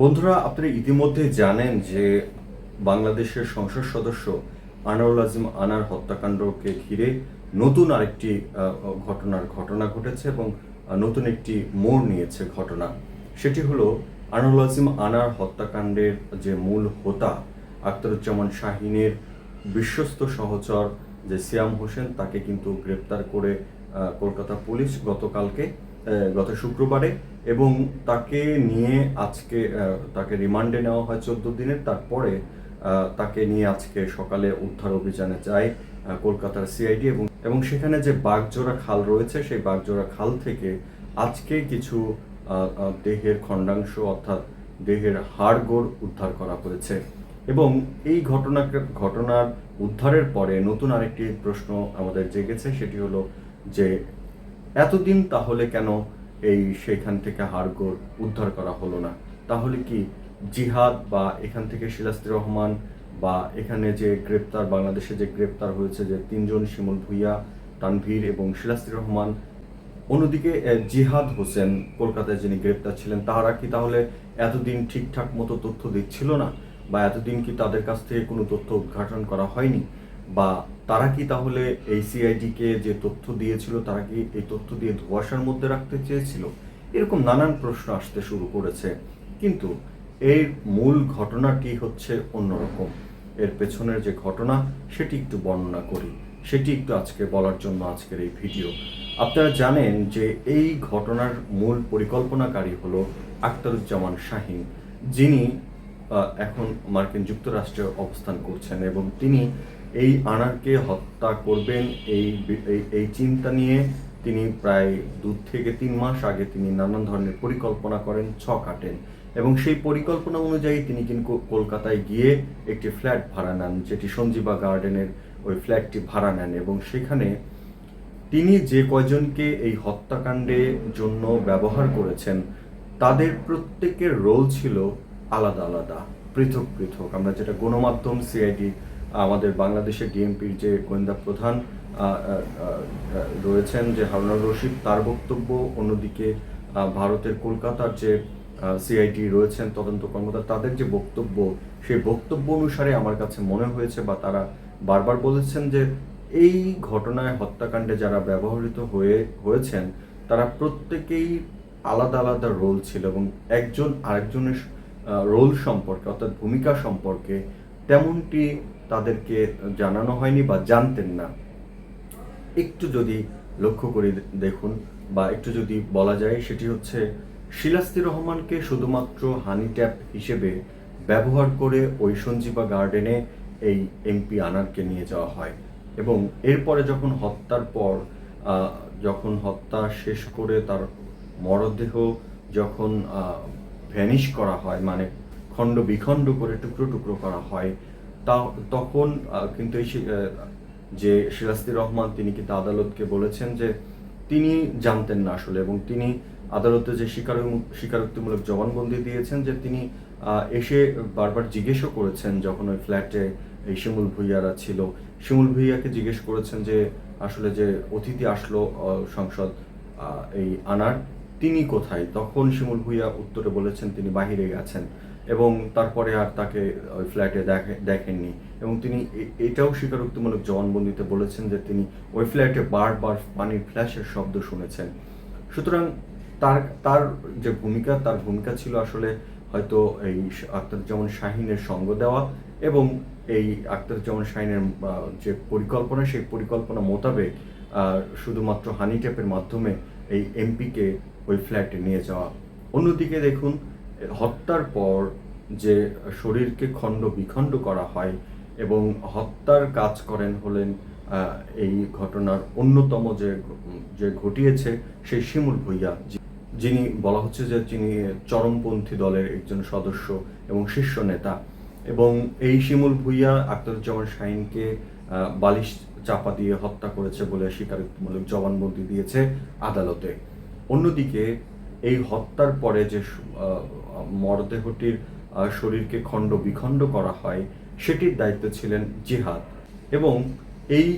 বন্ধুরা, আপনারা ইতিমধ্যে জানেন যে বাংলাদেশের সংসদ সদস্য আনোয়ারুল আজিম আনার হত্যাকাণ্ডকে ঘিরে নতুন আরেকটি ঘটনার ঘটনা ঘটেছে এবং নতুন একটি মোড় নিয়েছে ঘটনা। সেটি হলো আনোয়ারুল আজিম আনার হত্যাকাণ্ডের যে মূল হোতা, আখতারুজ্জামান শাহিনের বিশ্বস্ত সহচর যে সিয়াম হোসেন, তাকে কিন্তু গ্রেপ্তার করে কলকাতা পুলিশ গতকালকে গত শুক্রবারে এবং তাকে নিয়ে আজকে তাকে রিমান্ডে নেওয়া হয় চোদ্দ দিনের। তারপরে তাকে নিয়ে আজকে সকালে উদ্ধার অভিযানে যায় কলকাতার সিআইডি এবং এবং সেখানে যে বাগজোড়া খাল রয়েছে, সেই বাগজোড়া খাল থেকে আজকে কিছু দেহের খণ্ডাংশ অর্থাৎ দেহের হাড়গোড় উদ্ধার করা হয়েছে। এবং এই ঘটনা, ঘটনার উদ্ধারের পরে নতুন আরেকটি প্রশ্ন আমাদের জেগেছে, সেটি হলো যে এতদিন তাহলে কেন এই সেখান থেকে হাড়গোড় উদ্ধার করা হলো না? তাহলে কি জিহাদ বা এখান থেকে শিলাস্তি রহমান বা এখানে যে গ্রেপ্তার, বাংলাদেশে যে গ্রেপ্তার হয়েছে যে তিনজন শিমুল ভুইয়া, তানভীর এবং শিলাস্তি রহমান, অন্যদিকে জিহাদ হোসেন কলকাতায় যিনি গ্রেপ্তার ছিলেন তারা কি তাহলে এতদিন ঠিকঠাক মতো তথ্য দিচ্ছিল না? বা এতদিন কি তাদের কাছ থেকে কোনো তথ্য উদ্ঘাটন করা হয়নি? বা তারা কি তাহলে এই সিআইডিকে যে তথ্য দিয়েছিল, তারা কি এই তথ্য দিয়ে ধোয়াশার মধ্যে রাখতে চেয়েছিল? এরকম নানান প্রশ্ন আসতে শুরু করেছে। কিন্তু এর মূল ঘটনাটি হচ্ছে অন্যরকম? এর পেছনের যে ঘটনা, সেটি একটু বর্ণনা করি। সেটি একটু আজকে বলার জন্য আজকের এই ভিডিও। আপনারা জানেন যে এই ঘটনার মূল পরিকল্পনাকারী হলো আখতারুজ্জামান শাহিন। যিনি এখন মার্কিন যুক্তরাষ্ট্রে অবস্থান করছেন এবং তিনি এই আনারকে হত্যা করবেন এই এই- চিন্তা নিয়ে তিনি প্রায় দু থেকে তিন মাস আগে তিনি নানান ধরনের পরিকল্পনা করেন ছক আটেন এবং সেই পরিকল্পনা অনুযায়ী তিনি কিন্তু কলকাতায় গিয়ে একটি ফ্ল্যাট ভাড়া নেন, যেটি সঞ্জীবা গার্ডেনের ওই ফ্ল্যাটটি ভাড়া নেন। এবং সেখানে তিনি যে কয়জনকে এই হত্যাকাণ্ডের জন্য ব্যবহার করেছেন, তাদের প্রত্যেকের রোল ছিল আলাদা আলাদা, পৃথক পৃথক। আমরা যেটা গণমাধ্যম সিআইডি আমাদের বাংলাদেশের ডিএমপির যে গোয়েন্দা প্রধান রয়েছেন যে হারুনুর রশিদ, তার বক্তব্য, অন্যদিকে ভারতের কলকাতার যে সিআইডি রয়েছেন, তদন্ত কর্মকর্তা, তাদের যে বক্তব্য, সেই বক্তব্য অনুসারে আমার কাছে মনে হয়েছে বা তারা বারবার বলেছেন যে এই ঘটনায় হত্যাকাণ্ডে যারা ব্যবহৃত হয়ে, হয়েছেন, তারা প্রত্যেকেই আলাদা আলাদা রোল ছিল এবং একজন আরেকজনের রোল সম্পর্কে, অর্থাৎ ভূমিকা সম্পর্কে তেমনটি তাদেরকে জানানো হয়নি বা জানতেন না। একটু যদি লক্ষ্য করে দেখুন বা একটু যদি বলা যায়, সেটি হচ্ছে শিলাস্তি রহমানকে শুধুমাত্র হানি ট্যাপ হিসেবে ব্যবহার করে ওই সঞ্জীবা গার্ডেনে এই এমপি আনারকে নিয়ে যাওয়া হয় এবং এরপরে যখন হত্যার পর যখন হত্যা শেষ করে তার মরদেহ যখন ভ্যানিশ করা হয় মানে খণ্ড বিখণ্ড করে টুকরো টুকরো করা হয়। তা তখন কিন্তু এই যে সিরাজদি রহমান তিনি কিন্তু আদালতকে বলেছেন যে তিনি জানতেন না আসলে এবং তিনি আদালতে যে স্বীকার, স্বীকারোক্তিমূলক জবানবন্দি দিয়েছেন যে তিনি এসে বারবার জিজ্ঞেসও করেছেন যখন ওই ফ্ল্যাটে এই শিমুল ভুইয়ারা ছিল। শিমুল ভুইয়াকে জিজ্ঞেস করেছেন যে আসলে যে অতিথি আসলো সংসদ এই আনার, তিনি কোথায়? তখন শিমুল ভুইয়া উত্তরে বলেছেন তিনি বাহিরে গেছেন। এবং তারপরে আর তাকে ওই ফ্ল্যাটে দেখে, দেখেননি। এবং তিনি এটাও স্বীকারোক্তিমূলক জবানবন্দিতে বলেছেন যে তিনি ওই ফ্ল্যাটে বারবার পানির ফ্ল্যাশের শব্দ শুনেছেন। সুতরাং তার তার যে ভূমিকা, তার ভূমিকা ছিল আসলে হয়তো এই আখতারুজ্জামান শাহিনের সঙ্গ দেওয়া এবং এই আখতারুজ্জামান শাহিনের যে পরিকল্পনা, সেই পরিকল্পনা মোতাবেক শুধুমাত্র হানি ট্যাপের মাধ্যমে এই এমপিকে ওই ফ্ল্যাটে নিয়ে যাওয়া। অন্যদিকে দেখুন হত্যার পর যে শরীরকে খণ্ড বিখণ্ড করা হয় এবং হত্যার কাজ করেন হলেন এই ঘটনার অন্যতম যে যে ঘটিয়েছে সেই শিমুল ভুইয়া যিনি বলা হচ্ছে যে যিনি চরমপন্থী দলের একজন সদস্য এবং শীর্ষ নেতা। এবং এই শিমুল ভুইয়া আখতারুজ্জামান শাহিনকে বালিশ চাপা দিয়ে হত্যা করেছে বলে স্বীকারোক্তিমূলক জবানবন্দি দিয়েছে আদালতে। অন্যদিকে এই হত্যার পরে যে মরদেহটির শরীরকে খণ্ড বিখণ্ড করা হয় সেটির দায়িত্ব ছিলেন জিহাদ। এবং এই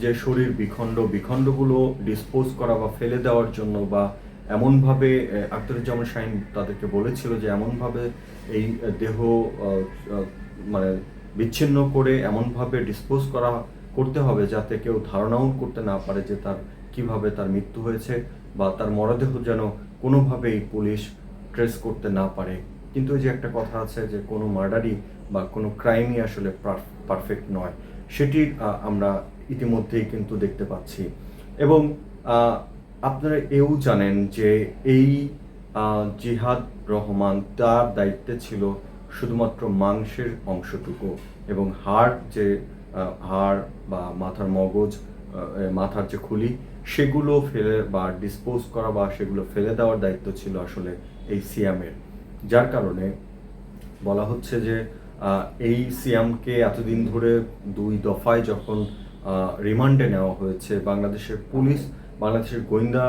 যে শরীর বিখণ্ড বিখণ্ডগুলো ডিসপোজ করা বা ফেলে দেওয়ার জন্য বা এমনভাবে আহ, আখতারুজ্জামান শাহিন তাদেরকে বলেছিল যে এমনভাবে এই দেহ মানে বিচ্ছিন্ন করে এমনভাবে ডিসপোজ করা করতে হবে যাতে কেউ ধারণাও করতে না পারে যে তার কীভাবে তার মৃত্যু হয়েছে বা তার মরদেহ যেন কোনোভাবেই পুলিশ ট্রেস করতে না পারে। কিন্তু যে একটা কথা আছে যে কোনো মার্ডারই বা কোনো ক্রাইমই আসলে পারফেক্ট নয়। সেটি আমরা ইতিমধ্যেই কিন্তু দেখতে পাচ্ছি। এবং আপনারা এও জানেন যে এই জিহাদ রহমান তার দায়িত্বে ছিল শুধুমাত্র মাংসের অংশটুকু এবং হাড় যে হাড় বা মাথার মগজ মাথার যে খুলি, সেগুলো ফেলে বা ডিসপোজ করা বা সেগুলো ফেলে দেওয়ার দায়িত্ব ছিল আসলে এই সিয়ামের। যার কারণে বলা হচ্ছে যে এই সিয়ামকে এতদিন ধরে দুই দফায় যখন রিমান্ডে নেওয়া হয়েছে, বাংলাদেশের পুলিশ, বাংলাদেশের গোয়েন্দা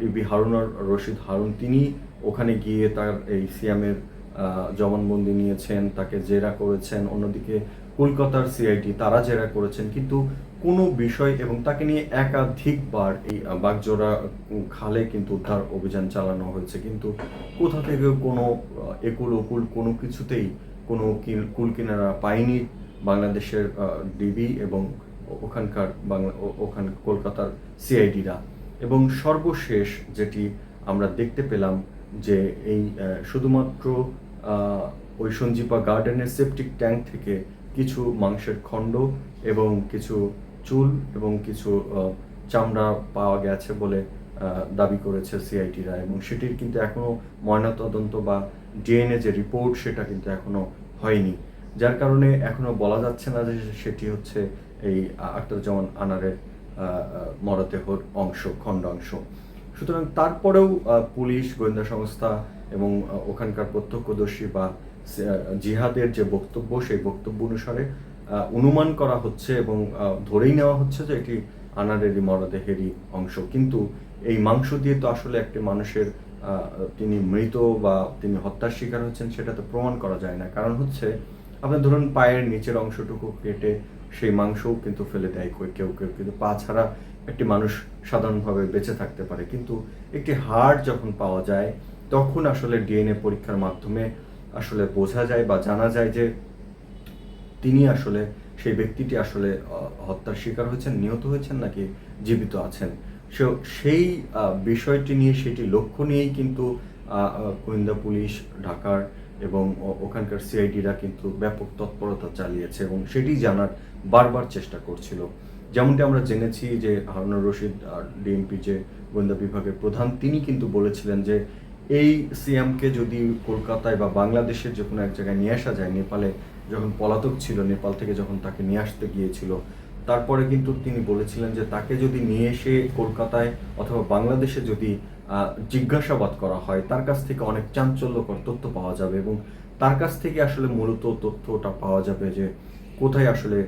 ডিবি হারুনার রশিদ হারুন, তিনি ওখানে গিয়ে তার এই সিয়ামের জবানবন্দি নিয়েছেন, তাকে জেরা করেছেন, অন্যদিকে কলকাতার সিআইটি তারা জেরা করেছেন, কিন্তু কোনো বিষয় এবং তাকে নিয়ে একাধিকবার এই বাগজোড়া খালে কিন্তু উদ্ধার অভিযান চালানো হয়েছে। কিন্তু কোথা থেকে কোনো একুল ওকুল কোনো কিছুতেই কোনো কিল- কিনারা পায়নি। বাংলাদেশের ডিবি এবং ওখানকার বাংলা ওখান, কলকাতার সিআইডিরা। এবং সর্বশেষ যেটি আমরা দেখতে পেলাম যে এই শুধুমাত্র ওই সঞ্জীপা গার্ডেনের সেপটিক ট্যাঙ্ক থেকে কিছু মাংসের খণ্ড এবং কিছু চুল এবং কিছু চামড়া পাওয়া গেছে বলে দাবি করেছে সিআইটিরা এবং সেটির কিন্তু এখনও ময়নাতদন্ত বা ডিএনএ যে রিপোর্ট সেটা কিন্তু এখনও হয়নি। যার কারণে এখনও বলা যাচ্ছে না যে সেটি হচ্ছে এই আখতারুজ্জামান আনারের মরদেহর অংশ খণ্ড অংশ সুতরাং তারপরেও পুলিশ, গোয়েন্দা সংস্থা এবং ওখানকার প্রত্যক্ষদর্শী বা জিহাদের যে বক্তব্য, সেই বক্তব্য অনুসারে অনুমান করা হচ্ছে এবং ধরেই নেওয়া হচ্ছে যে এটি আনারেরই মরদেহেরই অংশ। কিন্তু এই মাংস দিয়ে তো আসলে একটি মানুষের তিনি মৃত বা তিনি হত্যার শিকার হচ্ছেন সেটা তো প্রমাণ করা যায় না। কারণ হচ্ছে আপনার ধরুন পায়ের নিচের অংশটুকু কেটে সেই মাংসও কিন্তু ফেলে দেয় কেউ- কেউ। কিন্তু পা ছাড়া একটি মানুষ সাধারণভাবে বেঁচে থাকতে পারে। কিন্তু একটি হাড় যখন পাওয়া যায়, তখন আসলে ডিএনএ পরীক্ষার মাধ্যমে আসলে বোঝা যায় বা জানা যায় যে তিনি আসলে, সেই ব্যক্তিটি আসলে হত্যার শিকার হয়েছেন, নিহত হয়েছেন নাকি জীবিত আছেন? সো, সেই বিষয়টি নিয়ে, সেটি লক্ষ্য নিয়েই কিন্তু গোয়েন্দা পুলিশ, ঢাকার এবং ওখানকার সিআইডিরা কিন্তু ব্যাপক তৎপরতা চালিয়েছে এবং সেটি জানার বারবার চেষ্টা করছিল। যেমনটি আমরা জেনেছি যে, হারুনুর রশিদ ডিএমপি যে গোয়েন্দা বিভাগের প্রধান, তিনি কিন্তু বলেছিলেন যে, এই সিএমকে যদি কলকাতায় বা বাংলাদেশের যে কোনো এক জায়গায় নিয়ে আসা যায়, নেপালে যখন পলাতক ছিল, নেপাল থেকে যখন তাকে নিয়ে আসতে গিয়েছিল, তারপরে কিন্তু তিনি বলেছিলেন যে তাকে যদি নিয়ে এসে কলকাতায় অথবা বাংলাদেশে যদি জিজ্ঞাসাবাদ করা হয়, তার কাছ থেকে অনেক চাঞ্চল্যকর তথ্য পাওয়া যাবে এবং তার কাছ থেকে আসলে মূলত তথ্যটা পাওয়া যাবে যে কোথায় আসলে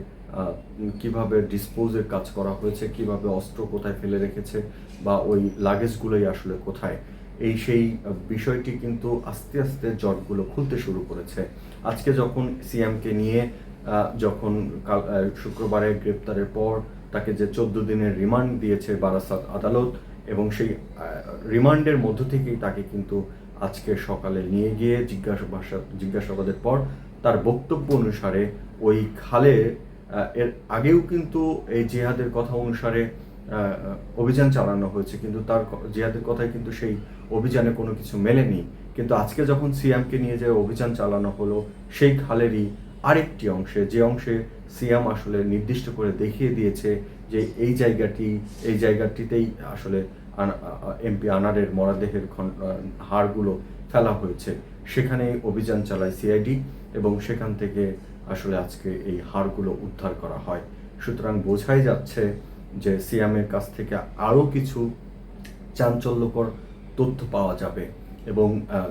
কীভাবে ডিসপোজের কাজ করা হয়েছে, কীভাবে অস্ত্র কোথায় ফেলে রেখেছে বা ওই লাগেজগুলোই আসলে কোথায়। এই সেই বিষয়টি কিন্তু আস্তে আস্তে জটগুলো খুলতে শুরু করেছে। আজকে যখন সিএমকে নিয়ে যখন কাল শুক্রবারে গ্রেপ্তারের পর তাকে যে চোদ্দ দিনের রিমান্ড দিয়েছে বারাসাত আদালত এবং সেই রিমান্ডের মধ্য থেকেই তাকে কিন্তু আজকে সকালে নিয়ে গিয়ে জিজ্ঞাসাবাদ জিজ্ঞাসাবাদের পর তার বক্তব্য অনুসারে ওই খালে এর আগেও কিন্তু এই জেহাদের কথা অনুসারে অভিযান চালানো হয়েছে, কিন্তু তার জিহাদের কথায় কিন্তু সেই অভিযানে কোনো কিছু মেলেনি। কিন্তু আজকে যখন সিয়ামকে নিয়ে যে অভিযান চালানো হলো, সেই খালেরই আরেকটি অংশে, যে অংশে সিয়াম আসলে নির্দিষ্ট করে দেখিয়ে দিয়েছে যে এই জায়গাটি, এই জায়গাটিতেই আসলে এমপি আনারের মরাদেহের হাড়গুলো ফেলা হয়েছে। সেখানে অভিযান চালায় সিআইডি এবং সেখান থেকে আসলে আজকে এই হাড়গুলো উদ্ধার করা হয়। সুতরাং বোঝাই যাচ্ছে যে সিয়ামের কাছ থেকে আরও কিছু চাঞ্চল্যকর তথ্য পাওয়া যাবে। এবং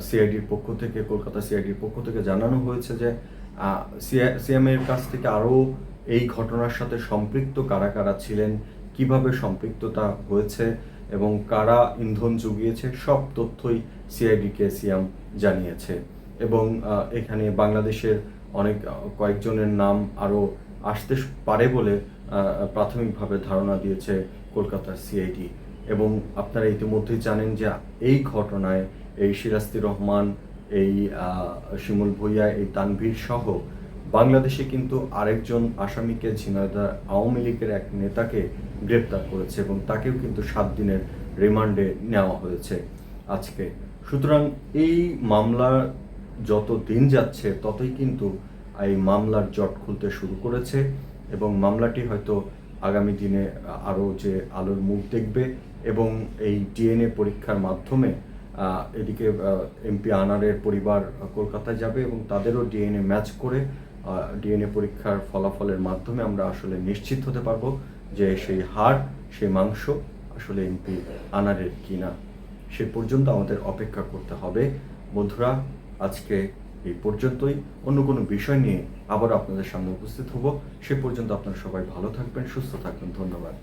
সিআইডির পক্ষ থেকে, কলকাতা সিআইডির পক্ষ থেকে জানানো হয়েছে যে সিএমের কাছ থেকে আরও এই ঘটনার সাথে সম্পৃক্ত কারা কারা ছিলেন, কীভাবে সম্পৃক্ততা হয়েছে এবং কারা ইন্ধন জুগিয়েছে, সব তথ্যই সিআইডিকে সিয়াম জানিয়েছে। এবং এখানে বাংলাদেশের অনেক কয়েকজনের নাম আরও আসতে পারে বলে প্রাথমিকভাবে ধারণা দিয়েছে কলকাতার সিআইডি এবং আপনারা ইতিমধ্যেই জানেন যে এই ঘটনায় এই সিরাস্তি রহমান, এই শিমুল ভুইয়া, এই তানভীর সহ বাংলাদেশে কিন্তু আরেকজন আসামিকে ঝিনাইদহ আওয়ামী লীগের এক নেতাকে গ্রেপ্তার করেছে এবং তাকেও কিন্তু সাত দিনের রিমান্ডে নেওয়া হয়েছে আজকে। সুতরাং এই মামলা যত দিন যাচ্ছে, ততই কিন্তু এই মামলার জট খুলতে শুরু করেছে এবং মামলাটি হয়তো আগামী দিনে আরও যে আলোর মুখ দেখবে এবং এই ডিএনএ পরীক্ষার মাধ্যমে এদিকে এমপি আনারের পরিবার কলকাতায় যাবে এবং তাদেরও ডিএনএ ম্যাচ করে ডিএনএ পরীক্ষার ফলাফলের মাধ্যমে আমরা আসলে নিশ্চিত হতে পারব যে সেই হাড় সেই মাংস আসলে এমপি আনারের কিনা। সে পর্যন্ত আমাদের অপেক্ষা করতে হবে। বন্ধুরা, আজকে এই পর্যন্তই। অন্য কোনো বিষয় নিয়ে আবার আপনাদের সামনে উপস্থিত হব। সে পর্যন্ত আপনারা সবাই ভালো থাকবেন, সুস্থ থাকবেন। ধন্যবাদ।